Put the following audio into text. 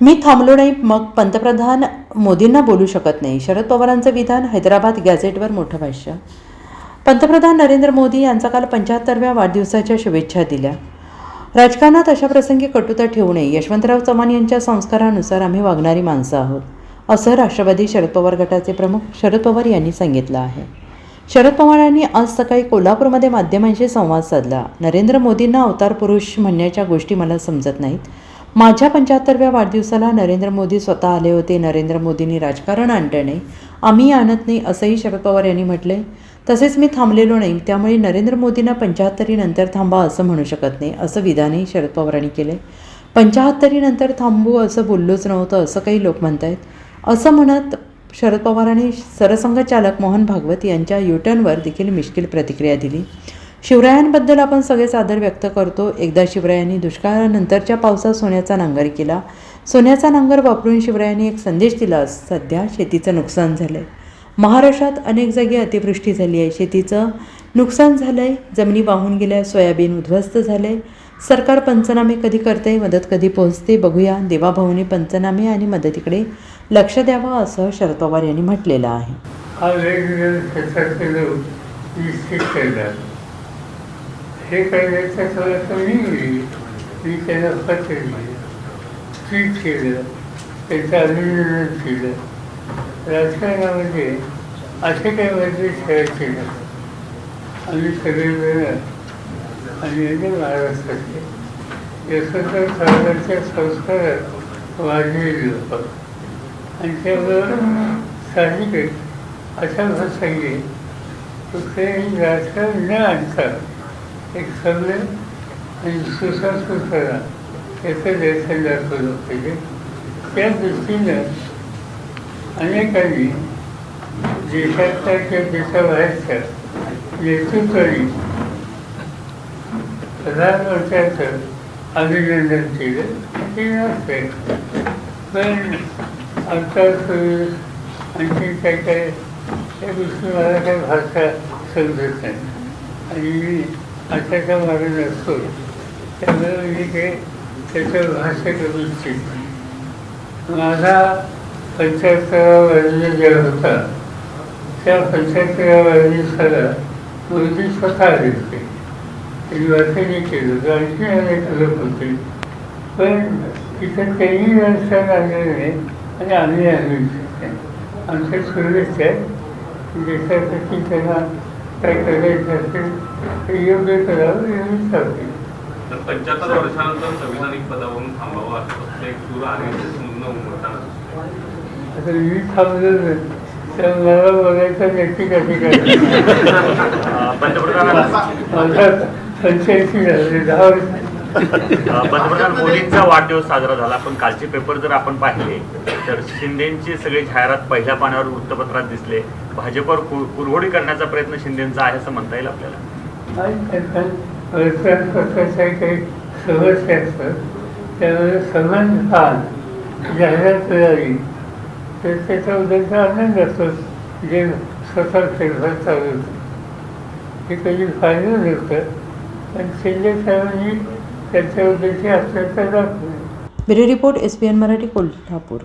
मी थांबलो नाही मग पंतप्रधान मोदींना बोलू शकत नाही. शरद पवारांचं विधान हैदराबाद गॅझेटवर मोठं भाष्य. पंतप्रधान नरेंद्र मोदी यांचा काल पंच्याहत्तरव्या वाढदिवसाच्या शुभेच्छा दिल्या. राजकारणात अशा प्रसंगी कटुता ठेवू नये. यशवंतराव चव्हाण यांच्या संस्कारानुसार आम्ही वागणारी माणसं आहोत असं राष्ट्रवादी शरद पवार गटाचे प्रमुख शरद पवार यांनी सांगितलं आहे. शरद पवारांनी आज सकाळी कोल्हापूरमध्ये माध्यमांशी संवाद साधला. नरेंद्र मोदींना अवतार पुरुष म्हणण्याच्या गोष्टी मला समजत नाहीत. माझ्या पंच्याहत्तरव्या वाढदिवसाला नरेंद्र मोदी स्वतः आले होते. नरेंद्र मोदींनी राजकारण आणलं नाही. आम्ही आणत नाही असंही शरद पवार यांनी म्हटले तसेच मी थांबलेलो नाही. त्यामुळे नरेंद्र मोदींना पंच्याहत्तरीनंतर थांबा असं म्हणू शकत नाही असं विधानही शरद पवारांनी केले पंच्याहत्तरीनंतर थांबू असं बोललोच नव्हतं असं काही लोक म्हणत आहेत असं म्हणत शरद पवारांनी सरसंघचालक मोहन भागवत यांच्या युटर्नवर देखील मिश्किल प्रतिक्रिया दिली. शिवरायांबद्दल आपण सगळेच आदर व्यक्त करतो. एकदा शिवरायांनी दुष्काळानंतरच्या पावसात सोन्याचा नांगर केला. सोन्याचा नांगर वापरून शिवरायांनी एक संदेश दिला सध्या शेतीचं नुकसान झालं आहे महाराष्ट्रात अनेक जागी अतिवृष्टी झाली आहे. शेतीचं नुकसान झालं आहे जमिनी वाहून गेल्या सोयाबीन उद्ध्वस्त झाले सरकार पंचनामे कधी करते मदत कधी पोहोचते बघूया. देवाभाऊने पंचनामे आणि मदतीकडे लक्ष द्यावं असं शरद पवार यांनी म्हटलेलं आहे. जे काही व्यक्त लोक तर मी हे कमी मी त्यांना पत्र लिहिलं. ट्विट केलं. त्यांचं अभिनंदन केलं. राजकारणामध्ये असे काही वर्ग खेळायचे नाही आम्ही सगळेजण आणि म्हणजे महाराष्ट्राचे यशवंतराव साहेबांच्या संस्कारात वाढलेले लोक आणि त्यामुळं साहजिकच अशा प्रसंगी कुठल्याही राजकारण न आणता एक सभ्य आणि सुसंस्कृतपणा याचं दर्शन दाखवलं पाहिजे त्या दृष्टीनं अनेकांनी देशातल्या किंवा देशाबाहेरच्या नेतृत्वाने प्रधानमंत्र्याचं अभिनंदन केलं. ते नसते. पण आमचा आणखी काय काय त्या गोष्टी मला काही भाषा समजत नाही. आणि मी वाढत असतो त्यामुळे मी ते त्याचं भाष्य करू इच्छित. माझा पंचायतराव वाढदिवस जे होता त्या पंचायतराव वाढदिवसाला मुलगी स्वतः आले होते त्यांनी वाचनही केलं होतं आणखी अनेक लोक होते. पण तिथं त्यांनी व्यवस्था आणलेलं नाही आणि आम्ही आणू शकतो आमच्या सुरळीत आहे. देशासाठी त्यांना तर पंच्याहत्तर वर्षानंतर संविधानिक पदावरून थांबावं असं एक सूर आणि न उमटताना आता मी थांबलो नाही. तर मला बघायचं नक्की कशी काय माझा पंच्याऐंशी झाले दहा वर्ष. पंतप्रधान मोदींचा वाढदिवस साजरा झाला. पण कालचे पेपर जर आपण पाहिले तर शिंदेची सगळी जाहिरात पहिल्या पाण्यावर वृत्तपत्रात दिसले. भाजपवर कुरघोडी करण्याचा प्रयत्न शिंदेचा आहे असं म्हणता येईल आपल्याला? आणि काही जाहिरात मिळाली. तर त्याचा उद्याचा आनंद असतो जे स्वतः फेरफार चालू होतं. हे कधी फायदा होतं. पण शिंदे साहेबांनी त्याच्याबद्दलची आश्चर्य दाखवली bureau report S P N Marathi Kolhapur.